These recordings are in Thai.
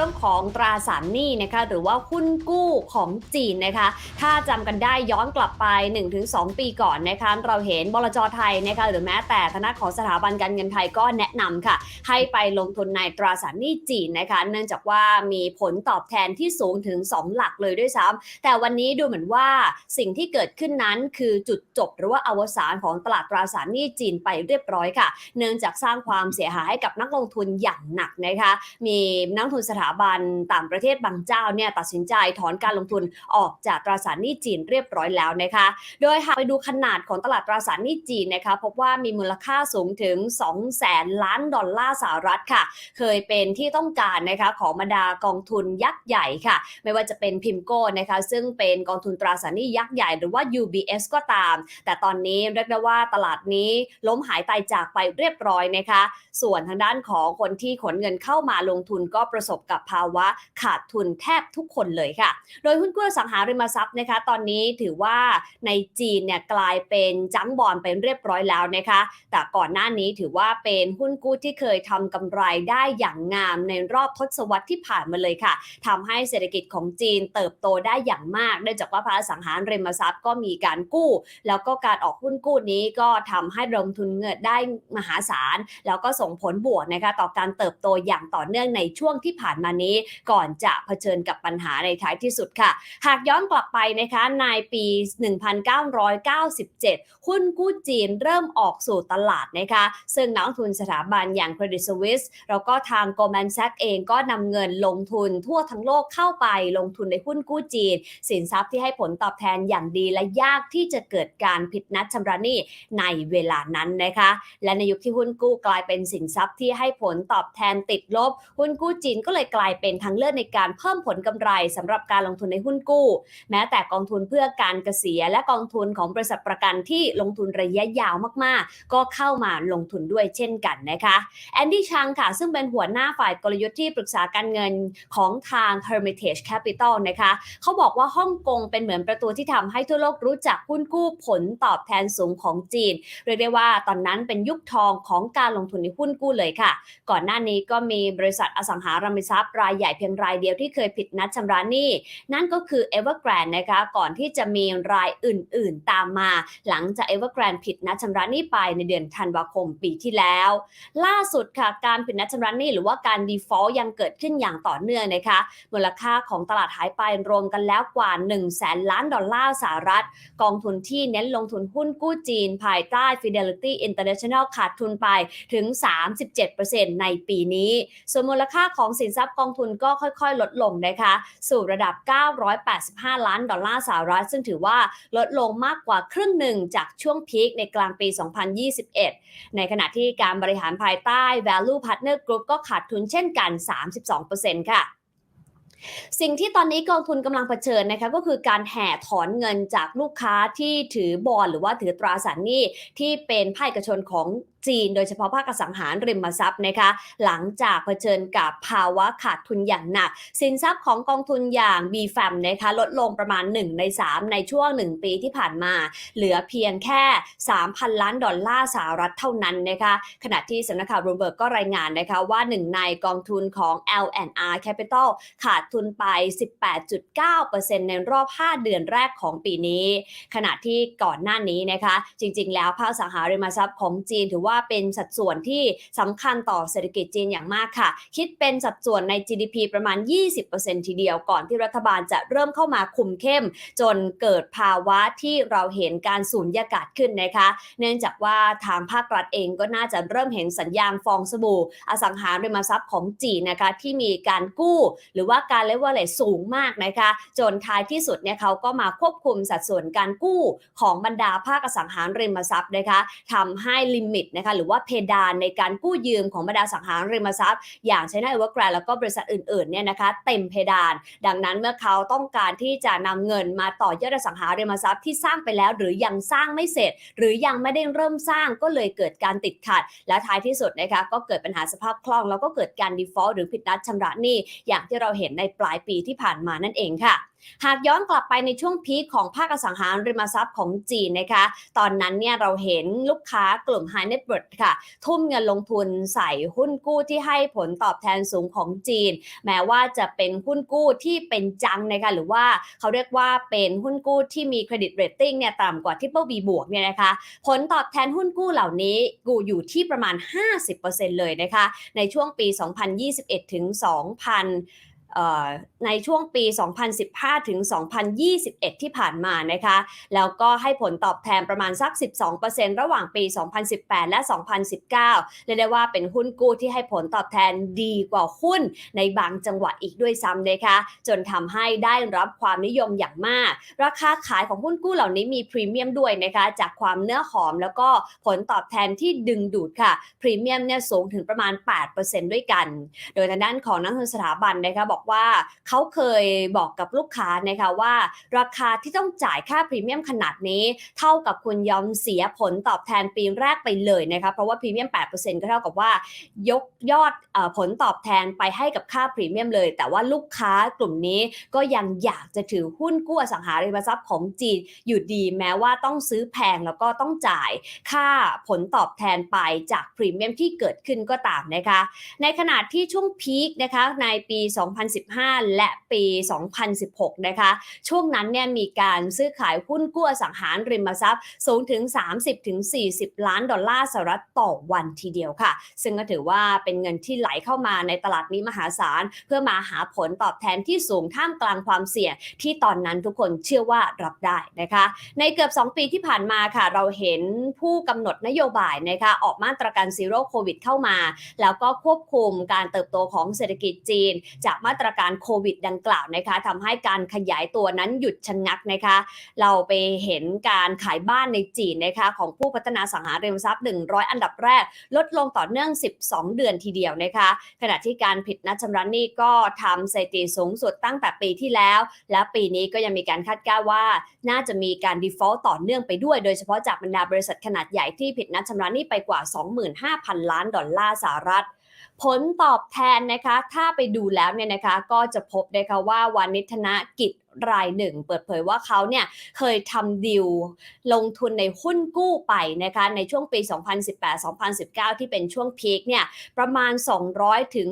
รื่องของตราสารหนี้นะคะหรือว่าหุ้นกู้ของจีนนะคะ ถ้าจำกันได้ย้อนกลับไป 1-2 ปีก่อนนะคะเราเห็นบลจไทยนะคะหรือแม้แต่คณะของสถาบันการเงินไทยก็แนะนำค่ะ ให้ไปลงทุนในตราสารหนี้จีนนะคะ เนื่องจากว่ามีผลตอบแทนที่สูงถึง 2 หลักเลยด้วยซ้ำแต่วันนี้ดูเหมือนว่าสิ่งที่เกิดขึ้นนั้นคือจุดจบหรือว่าอวสานของตลาดตราสารหนี้จีนไปเรียบร้อยค่ะ เนื่องจากสร้างความเสียหายให้กับนักลงทุนอย่างหนักนะคะ มีนักลงทุนสถาบันต่างประเทศบางเจ้าเนี่ยตัดสินใจถอนการลงทุนออกจากตราสารหนี้จีนเรียบร้อยแล้วนะคะ โดยหากไปดูขนาดของตลาดตราสารหนี้จีนนะคะพบว่ามีมูลค่าสูงถึง 2 แสนล้านดอลลาร์สหรัฐค่ะ เคยเป็นที่ต้องการนะคะของบรรดากองทุนยักษ์ใหญ่ค่ะ ไม่ว่าจะเป็นพิมโก้นะคะซึ่งเป็นกองทุนตราสารหนี้ยักษ์ใหญ่หรือว่า UBS ก็ตาม แต่ตอนนี้เรียกได้ว่าตลาดนี้ล้มหายตายจากไปเรียบร้อยนะคะ ส่วนทางด้านของคนที่ขนเงินเข้ามาลงทุนก็ประสบกับภาวะขาดทุนแทบทุกคนเลยค่ะ โดยหุ้นกู้อสังหาริมทรัพย์นะคะ ตอนนี้ถือว่าในจีนเนี่ยกลายเป็นจังบอลเป็นเรียบร้อยแล้วนะคะ แต่ก่อนหน้านี้ถือว่าเป็นหุ้นกู้ที่เคยทำกำไรได้อย่างงามในรอบทศวรรษที่ผ่านมาเลยค่ะทำให้เศรษฐกิจของจีนเติบโตได้อย่างมากเนื่องจากว่าภาคสังหาริมทรัพย์ก็มีการกู้ แล้วก็การออกหุ้นกู้นี้ก็ทำให้ลงทุนเงินได้มหาศาล แล้วก็ส่งผลบวกนะคะต่อการเติบโตอย่างต่อเนื่องในช่วงที่ผ่านมานี้ก่อนจะเผชิญกับปัญหาในท้ายที่สุดค่ะ หากย้อนกลับไปนะคะในปี 1997 หุ้นกู้จีนเริ่มออกสู่ตลาดนะคะซึ่งนักทุนสถาบันอย่าง Credit Suisse แล้วก็ทาง Goldman Sachs เองก็นำเงินลงทุนทั่วทั้งโลกเข้าไปลงทุนในหุ้นกู้จีน สินทรัพย์ที่ให้ผลตอบแทนอย่างดีและยากที่จะเกิดการผิดนัดชำระหนี้ในเวลานั้นนะคะ และในยุคที่หุ้นกู้กลายเป็นสินทรัพย์ที่ให้ผลตอบแทนติดลบ หุ้นกู้จีนก็เลยกลายเป็นทางเลือกในการเพิ่มผลกำไรสำหรับการลงทุนในหุ้นกู้ แม้แต่กองทุนเพื่อการเกษียณและกองทุนของบริษัทประกันที่ลงทุนระยะยาวมากๆ ก็เข้ามาลงทุนด้วยเช่นกันนะคะแอนดี้ชังค่ะ ซึ่งเป็นหัวหน้าฝ่ายกลยุทธ์ที่ปรึกษาการเงินของทาง Hermitage Capital นะคะเขาบอกว่าฮ่องกงเป็นเหมือนประตูที่ทำให้ทั่วโลกรู้จักหุ้นกู้ผลตอบแทนสูงของจีนเรียกได้ว่าตอนนั้นเป็นยุคทองของการลงทุนในหุ้นกู้เลยค่ะ ก่อนหน้านี้ก็มีบริษัทอสังหาริมทรัพย์รายใหญ่เพียงรายเดียวที่เคยผิดนัดชำระหนี้ นั่นก็คือ Evergrande นะคะก่อนที่จะมีรายอื่นๆตามมา หลังจาก Evergrande ผิดนัดชำระหนี้ไปในเดือนธันวาคมปีที่แล้ว ล่าสุดค่ะการผิดนัดชำระหนี้หรือว่าการ default ยังเกิดขึ้นอย่างต่อเนื่องนะคะมูลค่าของตลาดหายไปรวมกันแล้วกว่า 1 0 0 0 0แสนล้านดอลลาร์สหรัฐ กองทุนที่เน้นลงทุนหุ้นกู้จีน ภายใต้ Fidelity International ขาดทุนไปถึง 37%ในปีนี้ ส่วนมูลค่าของสินทรัพย์กองทุนก็ค่อยๆ ลดลงนะคะ สู่ระดับ 985 ล้านดอลลาร์สหรัฐ ซึ่งถือว่าลดลงมากกว่าครึ่งหนึ่งจากช่วงพีคในกลางปี 2021 ในขณะที่การบริหารภายใต้ Value Partner Group ก็ขาดทุนเช่นกัน 32%ค่ะ สิ่งที่ตอนนี้กองทุนกำลังเผชิญนะคะก็คือการแห่ถอนเงินจากลูกค้าที่ถือบอลหรือว่าถือตราสารหนี้ที่เป็นภาคเอกชนของจีนโดยเฉพาะภาคอสังหาริมทรัพย์นะคะ หลังจากเผชิญกับภาวะขาดทุนอย่างหนัก สินทรัพย์ของกองทุนอย่าง b f a m นะคะลดลงประมาณ 1 ใน 3 ในช่วง 1 ปีที่ผ่านมา เหลือเพียงแค่ 3,000 ล้านดอลลาร์สหรัฐเท่านั้นนะคะขณะที่สำนักข่าวรูเบิร์กก็รายงานนะคะว่าหนึ่งในกองทุนของ L&R Capital ขาดทุนไป 18.9%ในรอบ 5 เดือนแรกของปีนี้ ขณะที่ก่อนหน้านี้นะคะ จริง ๆ แล้วภาคสังหาริมทรัพย์ของจีนถือว่าเป็นสัดส่วนที่สำคัญต่อเศรษฐกิจจีนอย่างมากค่ะ คิดเป็นสัดส่วนใน GDP ประมาณ 20%ทีเดียวก่อนที่รัฐบาลจะเริ่มเข้ามาคุมเข้ม จนเกิดภาวะที่เราเห็นการสูญญากาศขึ้นนะคะ เนื่องจากว่าทางภาครัฐเองก็น่าจะเริ่มเห็นสัญญาณฟองสบู่ อสังหาริมทรัพย์ของจีนนะคะที่มีการกู้ หรือว่าการเลเวลเลสูงมากนะคะ จนท้ายที่สุดเนี่ยเขาก็มาควบคุมสัดส่วนการกู้ของบรรดาภาคสังหาริมทรัพย์นะคะทำให้ลิมิตนะคะหรือว่าเพดานในการกู้ยืมของบรรดาสังหาริมทรัพย์ อย่างใช้หน้าเอเวอร์แกรนแล้วก็บริษัทอื่นๆเนี่ยนะคะเต็มเพดาน ดังนั้นเมื่อเขาต้องการที่จะนำเงินมาต่อยอดอสังหาริมทรัพย์ที่สร้างไปแล้ว หรือยังสร้างไม่เสร็จ หรือยังไม่ได้เริ่มสร้างก็เลยเกิดการติดขัด และท้ายที่สุดนะคะก็เกิดปัญหาสภาพคล่องแล้วก็เกิดการ default หรือผิดนัดชำระหนี้อย่างที่เราเห็นในปลายปีที่ผ่านมานั่นเองค่ะ หากย้อนกลับไปในช่วงพีคของภาคอสังหาริมทรัพย์ของจีนนะคะ ตอนนั้นเนี่ยเราเห็นลูกค้ากลุ่ม High Net Worth ค่ะ ทุ่มเงินลงทุนใส่หุ้นกู้ที่ให้ผลตอบแทนสูงของจีน แม้ว่าจะเป็นหุ้นกู้ที่เป็นจังนะคะหรือว่าเขาเรียกว่าเป็นหุ้นกู้ที่มีเครดิตเรตติ้งเนี่ยต่ำกว่า Triple B บวกเนี่ยนะคะผลตอบแทนหุ้นกู้เหล่านี้กูอยู่ที่ประมาณ 50%เลยนะคะในช่วงปี 2021 ถึง 2000เอ่อ ในช่วงปี 2015 ถึง 2021 ที่ผ่านมานะคะ แล้วก็ให้ผลตอบแทนประมาณสัก 12%ระหว่างปี 2018 และ 2019 เรียกได้ว่าเป็นหุ้นกู้ที่ให้ผลตอบแทนดีกว่าหุ้นในบางจังหวะอีกด้วยซ้ำนะคะ จนทำให้ได้รับความนิยมอย่างมาก ราคาขายของหุ้นกู้เหล่านี้มีพรีเมียมด้วยนะคะ จากความเนื้อหอมแล้วก็ผลตอบแทนที่ดึงดูดค่ะ พรีเมียมเนี่ยสูงถึงประมาณ 8%ด้วยกัน โดยทางด้านของนักทุนสถาบันนะคะบอกว่าเขาเคยบอกกับลูกค้านะคะว่า ราคาที่ต้องจ่ายค่าพรีเมียมขนาดนี้ เท่ากับคุณยอมเสียผลตอบแทนปีแรกไปเลยนะคะเพราะว่าพรีเมียม 8%ก็เท่ากับว่า ยกยอดอผลตอบแทนไปให้กับค่าพรีเมียมเลย แต่ว่าลูกค้ากลุ่มนี้ก็ยังอยากจะถือหุ้นกู้อสังหาริมทรัพย์ของจีนอยู่ดีแม้ว่าต้องซื้อแพงแล้วก็ต้องจ่ายค่าผลตอบแทนไปจากพรีเมียมที่เกิดขึ้นก็ตามนะคะ ในขณะที่ช่วงพีคนะคะในปี 2 0 2015 และปี 2016 นะคะ ช่วงนั้นเนี่ยมีการซื้อขายหุ้นกู้อสังหาริมทรัพย์สูงถึง 30-40 ล้านดอลลาร์สหรัฐต่อวันทีเดียวค่ะ ซึ่งก็ถือว่าเป็นเงินที่ไหลเข้ามาในตลาดนี้มหาศาล เพื่อมาหาผลตอบแทนที่สูงท่ามกลางความเสี่ยง ที่ตอนนั้นทุกคนเชื่อว่ารับได้นะคะ ในเกือบ 2 ปีที่ผ่านมาค่ะ เราเห็นผู้กำหนดนโยบายนะคะออกมาตรการซีโร่โควิดเข้ามา แล้วก็ควบคุมการเติบโตของเศรษฐกิจจีน จากมาตรการโควิดดังกล่าวนะคะทำให้การขยายตัวนั้นหยุดชะงักนะคะ เราไปเห็นการขายบ้านในจีนนะคะของผู้พัฒนาสังหาริมทรัพย์ 100 อันดับแรก ลดลงต่อเนื่อง 12 เดือนทีเดียวนะคะ ขณะที่การผิดนัดชำระหนี้ก็ทำสถิติสูงสุดตั้งแต่ปีที่แล้ว และปีนี้ก็ยังมีการคาดการณ์ว่า น่าจะมีการ default ต่อเนื่องไปด้วย โดยเฉพาะจากบรรดาบริษัทขนาดใหญ่ที่ผิดนัดชำระหนี้ไปกว่า 25,000 ล้านดอลลาร์สหรัฐ ผลตอบแทนนะคะ ถ้าไปดูแล้วเนี่ยนะคะ ก็จะพบนะคะว่าวานิธนกิจ รายหนึ่ง เปิดเผยว่าเขาเนี่ยเคยทำดิวลงทุนในหุ้นกู้ไปนะคะในช่วงปี 2018-2019 ที่เป็นช่วงพีคเนี่ยประมาณ 200 ถึง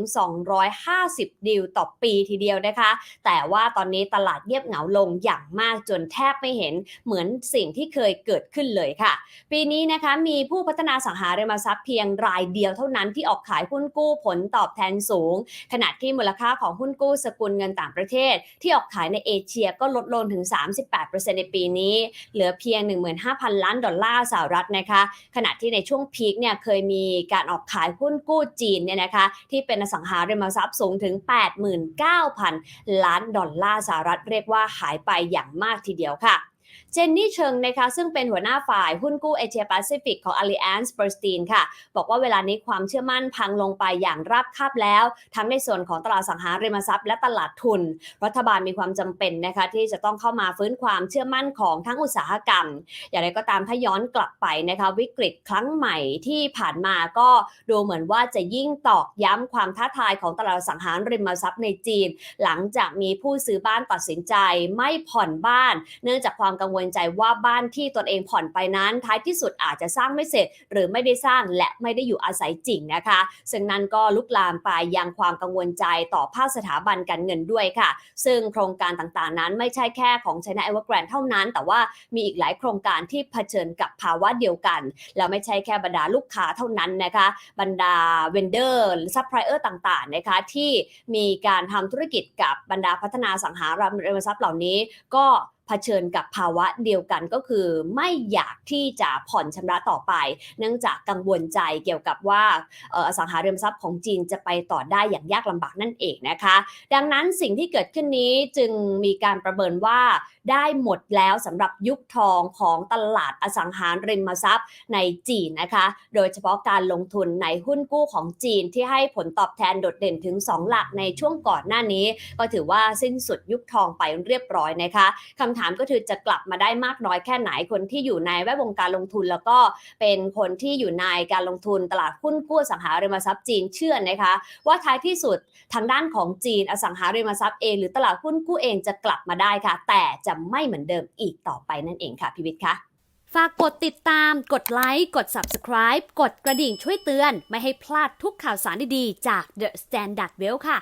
250 ดิวต่อปีทีเดียวนะคะ แต่ว่าตอนนี้ตลาดเงียบเหงาลงอย่างมากจนแทบไม่เห็นเหมือนสิ่งที่เคยเกิดขึ้นเลยค่ะ ปีนี้นะคะมีผู้พัฒนาสังหาริมทรัพย์เพียงรายเดียวเท่านั้นที่ออกขายหุ้นกู้ผลตอบแทนสูง ขณะที่มูลค่าของหุ้นกู้สกุลเงินต่างประเทศ ที่ออกขายในเอเชียก็ลดลงถึง 38%ในปีนี้ เหลือเพียง 15,000 ล้านดอลลาร์สหรัฐนะคะ ขณะที่ในช่วงพีคเนี่ยเคยมีการออกขายหุ้นกู้จีนเนี่ยนะคะที่เป็นอสังหาริมทรัพย์สูงถึง 89,000 ล้านดอลลาร์สหรัฐเรียกว่าหายไปอย่างมากทีเดียวค่ะ เจนนี่เชิงนะคะซึ่งเป็นหัวหน้าฝ่ายหุ้นกู้เอเชียแปซิฟิกของ Allianz b e r s t e i n ค่ะ บอกว่าเวลานี้ความเชื่อมั่นพังลงไปอย่างราบคาบแล้ว ทั้งในส่วนของตลาดสังหาริมทรัพย์และตลาดทุน รัฐบาลมีความจำเป็นนะคะที่จะต้องเข้ามาฟื้นความเชื่อมั่นของทั้งอุตสาหกรรม อย่างไรก็ตามถ้าย้อนกลับไปนะคะวิกฤตครั้งใหม่ที่ผ่านมาก็ดูเหมือนว่าจะยิ่งตอกย้ำความท้าทายของตลาดสังหาริมทรัพย์ในจีน หลังจากมีผู้ซื้อบ้านตัดสินใจไม่ผ่อนบ้าน เนื่องจากความกังวลใจว่าบ้านที่ตนเองผ่อนไปนั้น ท้ายที่สุดอาจจะสร้างไม่เสร็จ หรือไม่ได้สร้างและไม่ได้อยู่อาศัยจริงนะคะ ซึ่งนั้นก็ลุกลามไปยังความกังวลใจต่อภาคสถาบันการเงินด้วยค่ะ ซึ่งโครงการต่างๆนั้นไม่ใช่แค่ของ China e v e r g r a n d เท่านั้น แต่ว่ามีอีกหลายโครงการที่เผชิญกับภาวะเดียวกัน แล้วไม่ใช่แค่บรรดาลูกค้าเท่านั้นนะคะ บรรดาเวนเดอร์หรือซัพพลายเออร์ต่างๆนะคะที่มีการทำธุรกิจกับบรรดาพัฒนาสังหาริมทรัพย์เหล่านี้ก็ เผชิญกับภาวะเดียวกันก็คือ ไม่อยากที่จะผ่อนชำระต่อไป เนื่องจากกังวลใจเกี่ยวกับว่าอสังหาริมทรัพย์ของจีนจะไปต่อได้อย่างยากลำบากนั่นเองนะคะ ดังนั้นสิ่งที่เกิดขึ้นนี้จึงมีการประเมินว่าได้หมดแล้วสำหรับยุคทองของตลาดอสังหาริมทรัพย์ในจีนนะคะ โดยเฉพาะการลงทุนในหุ้นกู้ของจีนที่ให้ผลตอบแทนโดดเด่นถึง 2 หลักในช่วงก่อนหน้านี้ ก็ถือว่าสิ้นสุดยุคทองไปเรียบร้อยนะคะคำถามก็คือจะกลับมาได้มากน้อยแค่ไหนคนที่อยู่ในแวดวงการลงทุน แล้วก็เป็นคนที่อยู่ในการลงทุนตลาดหุ้นกู้สังหาริมทรัพย์จีนเชื่อนะคะ ว่าท้ายที่สุดทางด้านของจีนอสังหาริมทรัพย์เองหรือตลาดหุ้นกู้เองจะกลับมาได้ค่ะ แต่จะไม่เหมือนเดิมอีกต่อไปนั่นเองค่ะพิวิทย์คะฝากกดติดตาม กดไลค์ กด Subscribe กดกระดิ่งช่วยเตือน ไม่ให้พลาดทุกข่าวสารดีๆ จาก The Standard Well ค่ะ